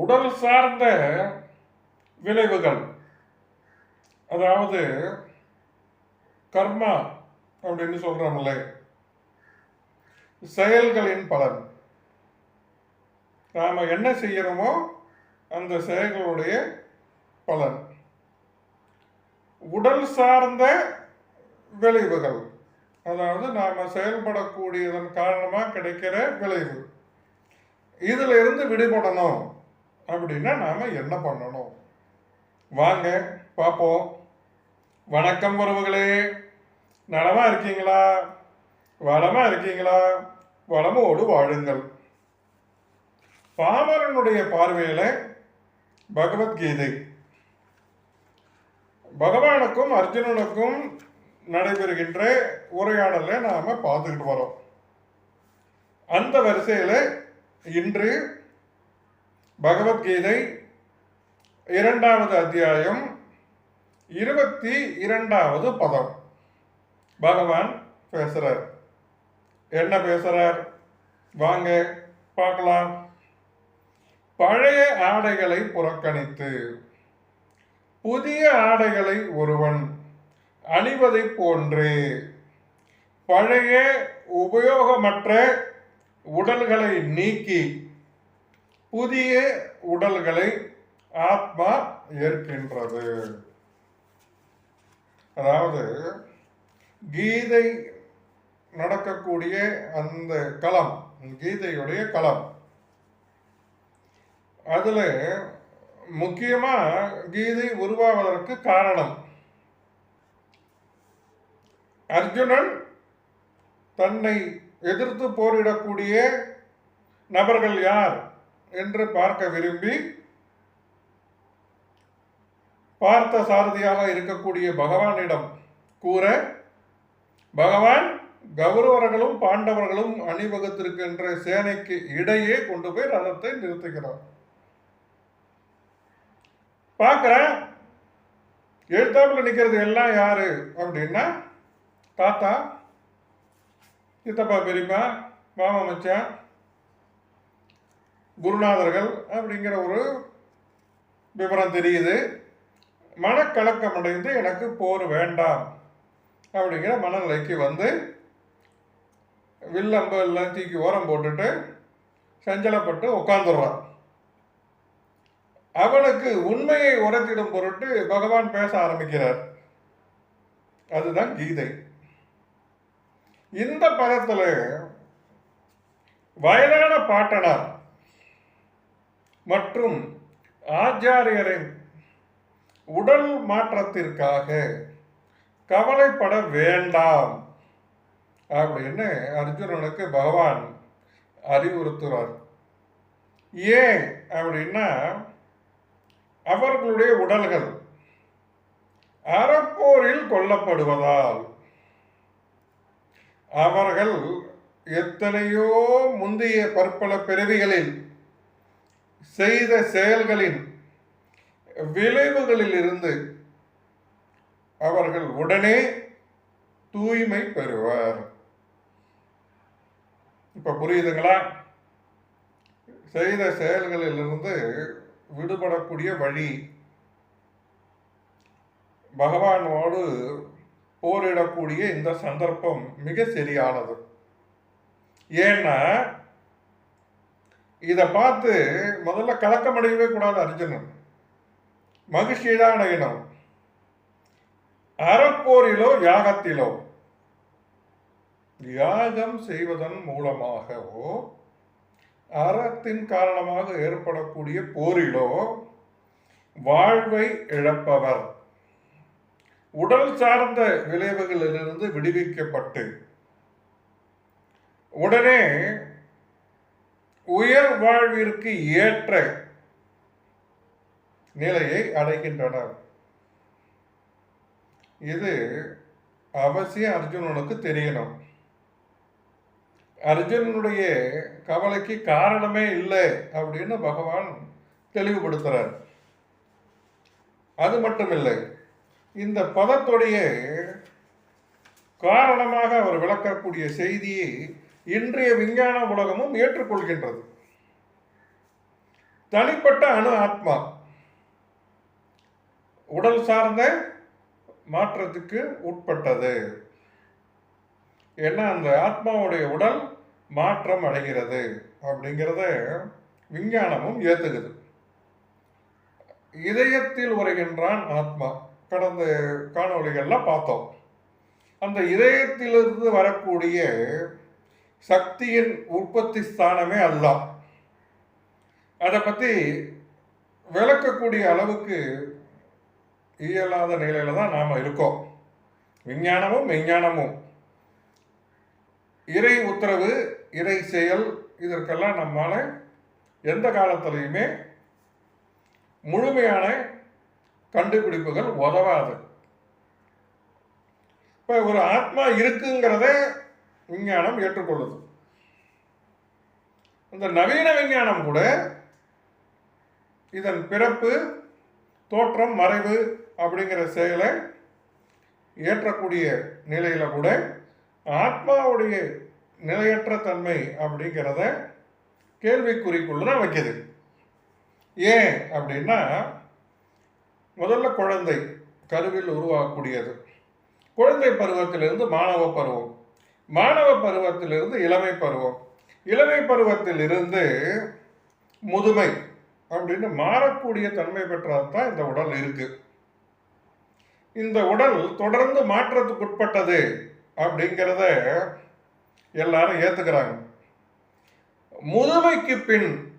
உடல் சார்ந்த விளைவுகள். அதாவது கர்மா அப்படின்னு சொல்றோம்ல. செயல்களின் பலன். நாம என்ன செய்யறோமோ அந்த செயல்களுடைய பலன். உடல் சார்ந்த விளைவுகள். அதாவது நாம செயல்படக்கூடியதன் காரணமாக கிடைக்கிற விளைவு. இதுல இருந்து விடுபடணும். அப்படின்னா நாம் என்ன பண்ணணும்? வாங்க பார்ப்போம். வணக்கம் உறவுகளே. நலமாக இருக்கீங்களா? வளமாக இருக்கீங்களா? வளமோடு வாழுங்கள். பாமரனுடைய பார்வையில் பகவத்கீதை. பகவானுக்கும் அர்ஜுனனுக்கும் நடைபெறுகின்ற உரையாடலை நாம் பார்த்துக்கிட்டு வரோம். அந்த வரிசையில் இன்று பகவத்கீதை இரண்டாவது அத்தியாயம் இருபத்தி இரண்டாவது பதம். பகவான் பேசுறார். என்ன பேசுறார்? வாங்க பார்க்கலாம். பழைய ஆடைகளை புறக்கணித்து புதிய ஆடைகளை ஒருவன் அணிவதைப் போன்று பழைய உபயோகமற்ற உடல்களை நீக்கி புதிய உடல்களை ஆத்மா ஏற்கின்றது. அதாவது கீதை நடக்கக்கூடிய அந்த களம் கீதையுடைய களம். அதில் முக்கியமாக கீதை உருவாவதற்கு காரணம். அர்ஜுனன் தன்னை எதிர்த்து போரிடக்கூடிய நபர்கள் யார்? என்று பார்க்க விரும்பி பார்த்த சாரதியாக இருக்கக்கூடிய பகவானிடம் கூற பகவான் கௌரவர்களும் பாண்டவர்களும் அணிவகுத்திருக்கின்ற சேனைக்கு இடையே கொண்டு போய் ரதத்தை நிறுத்துகிறார். பார்க்குறேன். எழுத்தாப்புல நிற்கிறது எல்லாம் யாரு? அப்படின்னா தாத்தா சித்தப்பா பெரியப்பா மாமா மச்சான் குருநாதர்கள் அப்படிங்கிற ஒரு விவரம் தெரியுது. மனக்கலக்கம் அடைந்து எனக்கு போர் வேண்டாம் அப்படிங்கிற மனநிலைக்கு வந்து வில்லம்பு எல்லாம் தூக்கி ஓரம் போட்டுட்டு சஞ்சலப்பட்டு உட்காந்துடுறான் அவனுக்கு உண்மையை உரைத்திடும் பொருட்டு பகவான் பேச ஆரம்பிக்கிறார். அதுதான் கீதை. இந்த பதத்தில் வயதான பாட்டனார் மற்றும் ஆச்சாரியரின் உடல் மாற்றத்திற்காக கவலைப்பட வேண்டாம். அப்படின்னு அர்ஜுனனுக்கு பகவான் அறிவுறுத்துறார். ஏன் அப்படின்னா அவர்களுடைய உடல்கள் அறப்போரில் கொல்லப்படுவதால் அவர்கள் எத்தனையோ முந்தைய பற்பல பிறவிகளில் செய்த செயல்களின் விளைவுகளில் இருந்து அவர்கள் உடனே தூய்மை பெறுவர். இப்ப புரியுதுங்களா? செய்த செயல்களிலிருந்து விடுபடக்கூடிய வழி. பகவானோடு போரிடக்கூடிய இந்த சந்தர்ப்பம் மிக சரியானது. ஏன்னா இதை பார்த்து முதல்ல கலக்கம் அடையவே கூடாது அர்ஜுனன். மகிழ்ச்சி தான் அடையணும். அறப்போரிலோ யாகத்திலோ. யாகம் செய்வதன் மூலமாகவோ அறத்தின் காரணமாக ஏற்படக்கூடிய போரிலோ வாழ்வை இழப்பவர். உடல் சார்ந்த விளைவுகளிலிருந்து விடுவிக்கப்பட்டு உடனே உயர் வாழ்விற்கு ஏற்ற நிலையை அடைகின்றனர். இது அவசியம் அர்ஜுனனுக்கு தெரியணும். அர்ஜுனனுடைய கவலைக்கு காரணமே இல்லை அப்படின்னு பகவான் தெளிவுபடுத்துறார். அது மட்டும் இல்லை இந்த பதத்துடைய காரணமாக அவர் விளக்கக்கூடிய செய்தியை இன்றைய விஞ்ஞான உலகமும் ஏற்றுக்கொள்கின்றது. தனிப்பட்ட அணு ஆத்மா உடல் சார்ந்த மாற்றத்துக்கு உட்பட்டது. ஏன்னா அந்த ஆத்மாவுடைய உடல் மாற்றம் அடைகிறது அப்படிங்கிறத விஞ்ஞானமும் ஏற்றுக்குது இதயத்தில் உரைகின்றான் ஆத்மா. கடந்த காணொளிகள்ல பார்த்தோம். அந்த இதயத்திலிருந்து வரக்கூடிய சக்தியின் உற்பத்தி ஸ்தானமே அதுதான். அதை பற்றி விளக்கக்கூடிய அளவுக்கு இயலாத நிலையில தான் நாம் இருக்கோம். விஞ்ஞானமும் விஞ்ஞானமும் இறை உத்தரவு இறை செயல் இதற்கெல்லாம் நம்மால் எந்த காலத்திலையுமே முழுமையான கண்டுபிடிப்புகள் உதவாது. இப்போ ஒரு ஆத்மா இருக்குங்கிறத விஞ்ஞானம் ஏற்றுக்கொள்ளுது. இந்த நவீன விஞ்ஞானம் கூட இதன் பிறப்பு தோற்றம் மறைவு அப்படிங்கிற செயலை ஏற்றக்கூடிய நிலையில் கூட ஆத்மாவுடைய நிலையற்ற தன்மை அப்படிங்கிறத கேள்விக்குறிக்குள்ள தான் வைக்குது. ஏன் அப்படின்னா முதல்ல குழந்தை கருவில் உருவாகக்கூடியது குழந்தை பருவத்திலிருந்து மாணவ பருவம். மாணவ பருவத்திலிருந்து இளமை பருவம். இளமை பருவத்திலிருந்து முதுமை அப்படின்னு மாறக்கூடிய தன்மை பெற்றாதான் இந்த உடல் இருக்கு. இந்த உடல் தொடர்ந்து மாற்றத்துக்குட்பட்டது அப்படிங்கிறத எல்லாரும் ஏத்துக்கிறாங்க. முதுமைக்கு பின்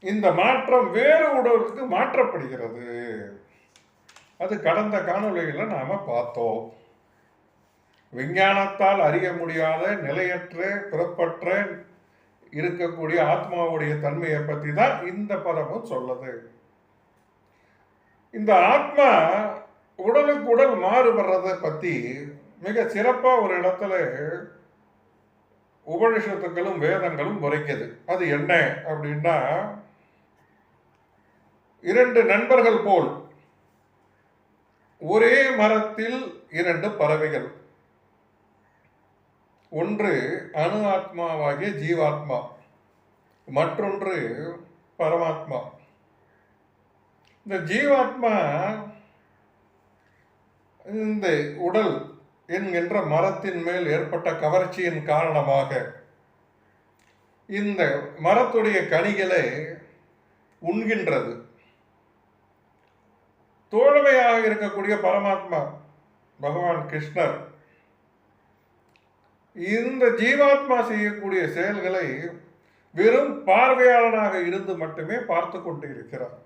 இந்த மாற்றம் வேறு உடலுக்கு மாற்றப்படுகிறது. அது கடந்த காணொளிகளை நாம பார்த்தோம். விஞ்ஞானத்தால் அறிய முடியாத நிலையற்ற பிறப்பற்ற இருக்கக்கூடிய ஆத்மாவுடைய தன்மையை பற்றி தான் இந்த பதமும் சொல்லுது. இந்த ஆத்மா உடலுக்கு உடல் மாறுபடுறதை பற்றி மிக சிறப்பாக ஒரு இடத்துல உபனிஷத்துக்களும் வேதங்களும் உரைக்குது. அது என்ன அப்படின்னா இரண்டு நண்பர்கள் போல் ஒரே மரத்தில் இரண்டு பறவைகள். ஒன்று அணு ஆத்மாவாகிய ஜீவாத்மா மற்றொன்று பரமாத்மா. இந்த ஜீவாத்மா இந்த உடல் என்கின்ற மரத்தின் மேல் ஏற்பட்ட கவர்ச்சியின் காரணமாக இந்த மரத்துடைய கனிகளை உண்கின்றது. தோழமையாக இருக்கக்கூடிய பரமாத்மா பகவான் கிருஷ்ணர் இந்த ஜீவாத்மா செய்யக்கூடிய செயல்களை வெறும் பார்வையாளனாக இருந்து மட்டுமே பார்த்து கொண்டு இருக்கிறார்.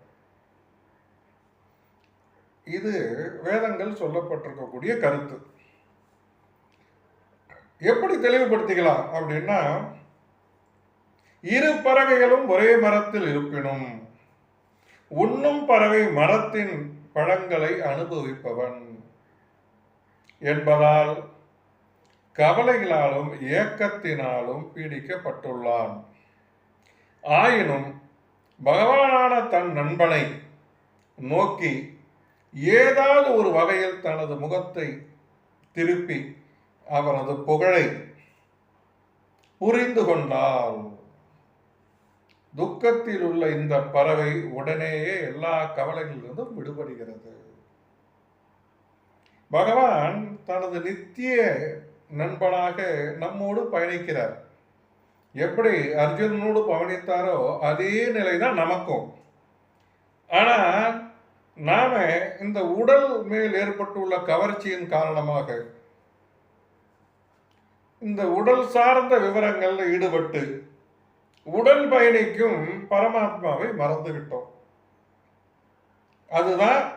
இது வேதங்கள் சொல்லப்பட்டிருக்கக்கூடிய கருத்து. எப்படி தெளிவுபடுத்திக்கலாம் அப்படின்னா இரு பறவைகளும் ஒரே மரத்தில் இருப்பினும் உண்ணும் பறவை மரத்தின் பழங்களை அனுபவிப்பவன் என்பதால் கவலைகளாலும் ஏக்கத்தினாலும் பீடிக்கப்பட்டுள்ளான். ஆயினும் பகவானான தன் நண்பனை நோக்கி ஏதாவது ஒரு வகையில் தனது முகத்தை திருப்பி அவரது புகழை புரிந்து கொண்டால் துக்கத்தில் உள்ள இந்த பறவை உடனேயே எல்லா கவலைகளிலிருந்தும் விடுபடுகிறது. பகவான் தனது நித்திய நண்பனாக நம்மோடு பயணிக்கிறார். எப்படி அர்ஜுனனோடு பயணித்தாரோ அதே நிலைதான் நமக்கும். ஆனா நாம இந்த உடல் மேல் ஏற்பட்டுள்ள கவர்ச்சியின் காரணமாக இந்த உடல் சார்ந்த விவரங்களில் ஈடுபட்டு உடல் பயணிக்கும் பரமாத்மாவை மறந்துவிட்டோம். அதுதான்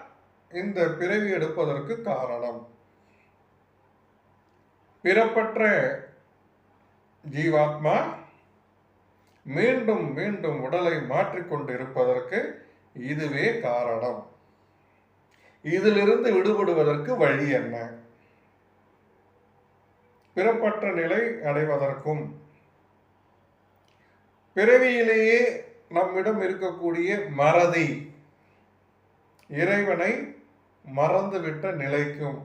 இந்த பிறவி எடுப்பதற்கு காரணம். பிறப்பற்ற ஜீவாத்மா மீண்டும் மீண்டும் உடலை மாற்றிக்கொண்டு இருப்பதற்கு இதுவே காரணம். இதிலிருந்து விடுபடுவதற்கு வழி என்ன? பிறப்பற்ற நிலை அடைவதற்கும் பிறவியிலேயே நம்மிடம் இருக்கக்கூடிய மறதி இறைவனை மறந்துவிட்ட நிலைக்கும்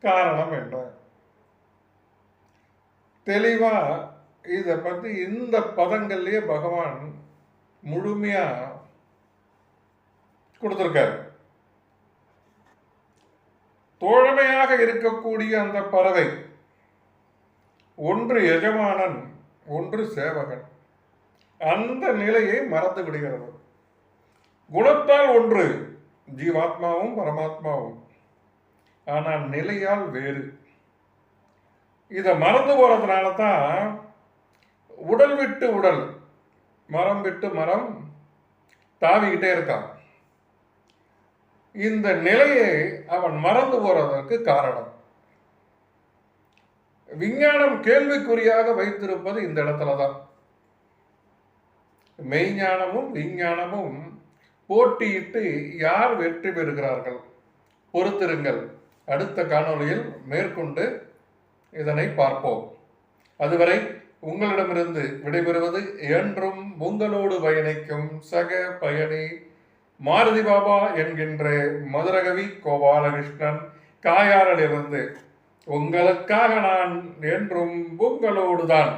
காரணம் என்ன? தெளிவாக இதை பற்றி இந்த பதங்கள்லேயே பகவான் முழுமையாக கொடுத்துருக்காரு. தோழமையாக இருக்கக்கூடிய அந்த பறவை ஒன்று எஜமானன் ஒன்று சேவகன். அந்த நிலையை மறந்து விடுகிறது. குணத்தால் ஒன்று ஜீவாத்மாவும் பரமாத்மாவும். ஆனால் நிலையால் வேறு. இதை மறந்து போகிறதுனால தான் உடல் விட்டு உடல் மரம் விட்டு மரம் தாவிக்கிட்டே இருக்கான். இந்த நிலையை அவன் மறந்து போறதற்கு காரணம். விஞ்ஞானம் கேள்விக்குறியாக வைத்திருப்பது இந்த இடத்துல தான். மெய்ஞானமும் விஞ்ஞானமும் போட்டியிட்டு யார் வெற்றி பெறுகிறார்கள்? பொறுத்திருங்கள். அடுத்த காணொளியில் மேற்கொண்டு இதனை பார்ப்போம். அதுவரை உங்களிடமிருந்து விடைபெறுவது என்றும் உங்களோடு பயணிக்கும் சக பயணி மாருதி பாபா என்கின்ற மதுரகவி கோபாலகிருஷ்ணன் காயாரிலிருந்து உங்களுக்காக நான் என்றும் உங்களோடு தான்